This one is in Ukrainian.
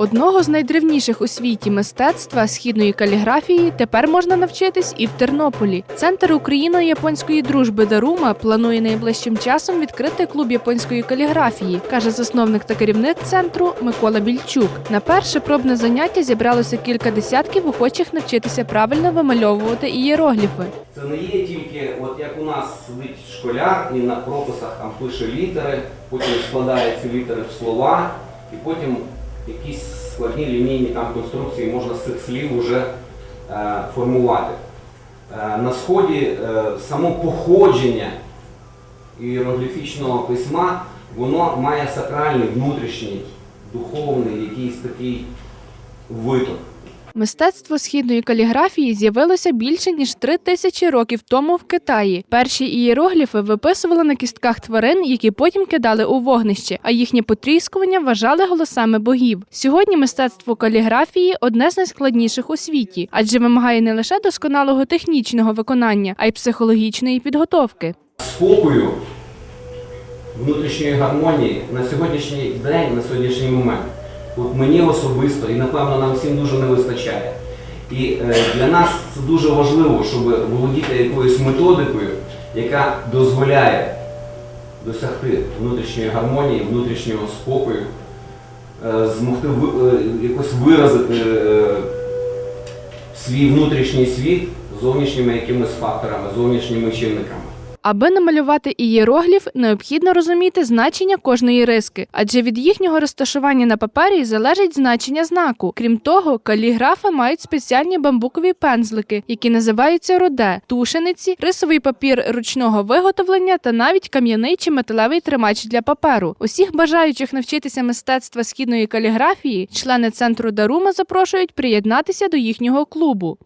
Одного з найдревніших у світі мистецтва східної каліграфії тепер можна навчитись і в Тернополі. Центр україно-японської дружби Дарума планує найближчим часом відкрити клуб японської каліграфії, каже засновник та керівник центру Микола Більчук. На перше пробне заняття зібралося кілька десятків охочих навчитися правильно вимальовувати ієрогліфи. Це не є тільки, от як у нас сидить школяр і на прописах там пише літери, потім складає ці літери в слова, і потім якісь складні лінійні там конструкції можна з цих слів вже е, формувати. Е, на сході е, само походження іерогліфічного письма, воно має сакральний, внутрішній, духовний якийсь такий виток. Мистецтво східної каліграфії з'явилося більше ніж три тисячі років тому в Китаї. Перші ієрогліфи виписували на кістках тварин, які потім кидали у вогнище, а їхнє потріскування вважали голосами богів. Сьогодні мистецтво каліграфії одне з найскладніших у світі, адже вимагає не лише досконалого технічного виконання, а й психологічної підготовки. спокою, внутрішньої гармонії на сьогоднішній день, на сьогоднішній момент, мені особисто і напевно нам всім дуже не вистачає. І е, для нас це дуже важливо, щоб володіти якоюсь методикою, яка дозволяє досягти внутрішньої гармонії, внутрішнього спокою, е, змогти е, якось виразити свій внутрішній світ зовнішніми якимись факторами, зовнішніми чинниками. Аби намалювати ієрогліф, необхідно розуміти значення кожної риски, адже від їхнього розташування на папері залежить значення знаку. Крім того, каліграфи мають спеціальні бамбукові пензлики, які називаються роде, тушениці, рисовий папір ручного виготовлення та навіть кам'яний чи металевий тримач для паперу. Усіх бажаючих навчитися мистецтва східної каліграфії члени центру Дарума запрошують приєднатися до їхнього клубу.